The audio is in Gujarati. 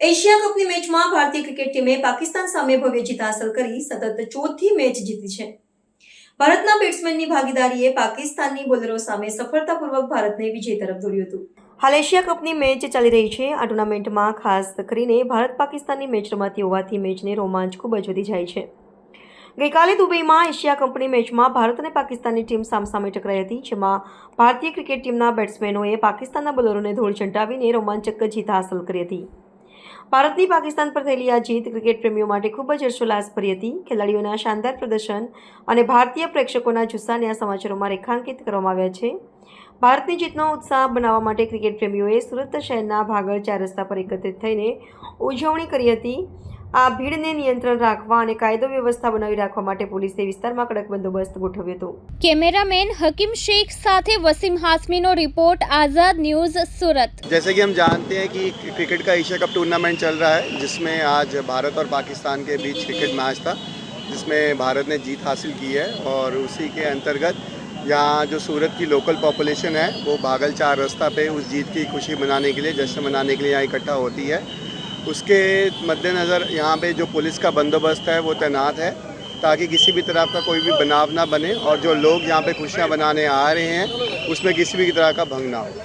એશિયા કપની મેચમાં ભારતીય ક્રિકેટ ટીમે પાકિસ્તાન સામે ભવ્ય જીત હાંસલ કરી સતત ચોથી મેચ જીતી છે. ભારતના બેટ્સમેનની ભાગીદારીએ પાકિસ્તાનની બોલરો સામે સફળતાપૂર્વક ભારતને વિજય તરફ દોર્યું હતું. હાલ એશિયા કપની મેચ ચાલી રહી છે. આ ટુર્નામેન્ટમાં ખાસ કરીને ભારત પાકિસ્તાનની મેચ રમાતી હોવાથી મેચને રોમાંચ ખૂબ જ વધી જાય છે. ગઈકાલે દુબઈમાં એશિયા કપની મેચમાં ભારત અને પાકિસ્તાનની ટીમ સામસામે ટકરાઈ હતી, જેમાં ભારતીય ક્રિકેટ ટીમના બેટ્સમેનોએ પાકિસ્તાનના બોલરોને ધૂળ ચંટાવીને રોમાંચક જીત હાંસલ કરી હતી. ભારતની પાકિસ્તાન પર થયેલી આ જીત ક્રિકેટ પ્રેમીઓ માટે ખૂબ જ હર્ષોલ્લાસભરી હતી. ખેલાડીઓના શાનદાર પ્રદર્શન અને ભારતીય પ્રેક્ષકોના જુસ્સાને આ સમાચારોમાં રેખાંકિત કરવામાં આવ્યા છે. ભારતની જીતનો ઉત્સાહ બનાવવા માટે ક્રિકેટ પ્રેમીઓએ સુરત શહેરના ભાગળ ચાર રસ્તા પર એકત્રિત થઈને ઉજવણી કરી હતી. આ ભીડને નિયંત્રણ રાખવા અને કાયદો વ્યવસ્થા બનાવી રાખવા માટે પોલીસે વિસ્તારમાં કડક બંદોબસ્ત ગોઠવ્યો હતો कैमरामैन हकीम शेख साथे वसीम हाशमीनो रिपोर्ट आज़ाद न्यूज़ सूरत जैसे कि हम जानते हैं कि क्रिकेट का एशिया कप टूर्नामेंट चल रहा है जिसमें आज भारत और पाकिस्तान के बीच क्रिकेट मैच था जिसमें भारत ने जीत हासिल की है और उसी के अंतर्गत यहाँ जो सूरत की लोकल पॉपुलेशन है वो बागल चार रास्ता पे उस जीत की खुशी मनाने के लिए जश्न मनाने के लिए यहाँ इकट्ठा होती है उसके मद्देनज़र यहाँ पे जो पुलिस का बंदोबस्त है, वो तैनात है, ताकि किसी भी तरह का कोई भी बनाव ना बने और जो लोग यहाँ पे खुशियाँ बनाने आ रहे हैं, उसमें किसी भी तरह का भंग ना हो।